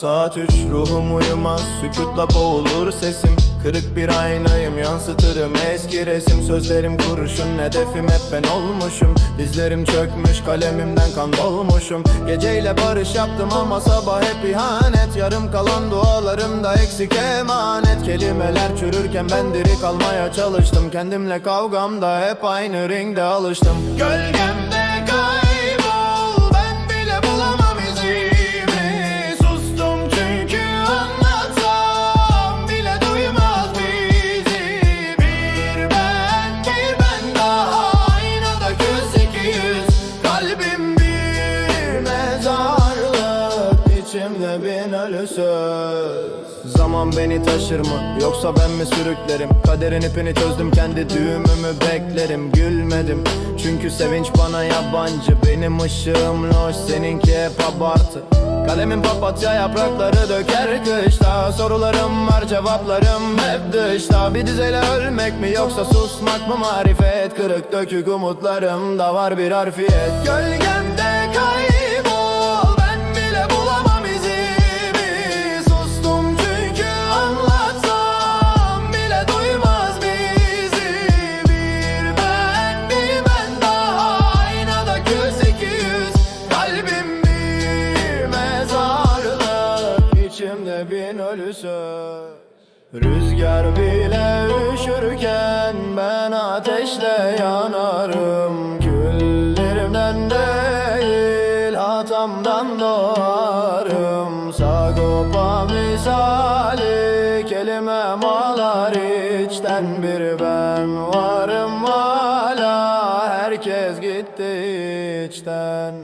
Saat üç ruhum uyumaz Sükutla boğulur sesim. Kırık bir aynayım yansıtırım eski resim. Sözlerim kurşun hedefim hep ben olmuşum. Dizlerim çökmüş kalemimden kan dolmuşum. Geceyle barış yaptım ama sabah hep ihanet. Yarım kalan dualarımda eksik emanet. Kelimeler çürürken ben diri kalmaya çalıştım. Kendimle kavgamda hep aynı ringde alıştım. Gölgemde içimde bin söz. Zaman beni taşır mı yoksa ben mi sürüklerim? Kaderin ipini çözdüm kendi düğümümü beklerim. Gülmedim çünkü sevinç bana yabancı. Benim ışığım loş seninki hep abartı. Kalemin papatya yaprakları döker kışta. Sorularım var cevaplarım hep dışta. Bir dizeyle ölmek mi yoksa susmak mı? Marifet Kırık dökük umutlarım da var bir harfiyet. Gölgemde içimde bin ölü söz Rüzgar bile üşürken ben ateşle yanarım. Küllerimden değil hatamdan doğarım. Sagopa misali kelimem ağlar içten bir ben varım. Hala Herkes gitti içten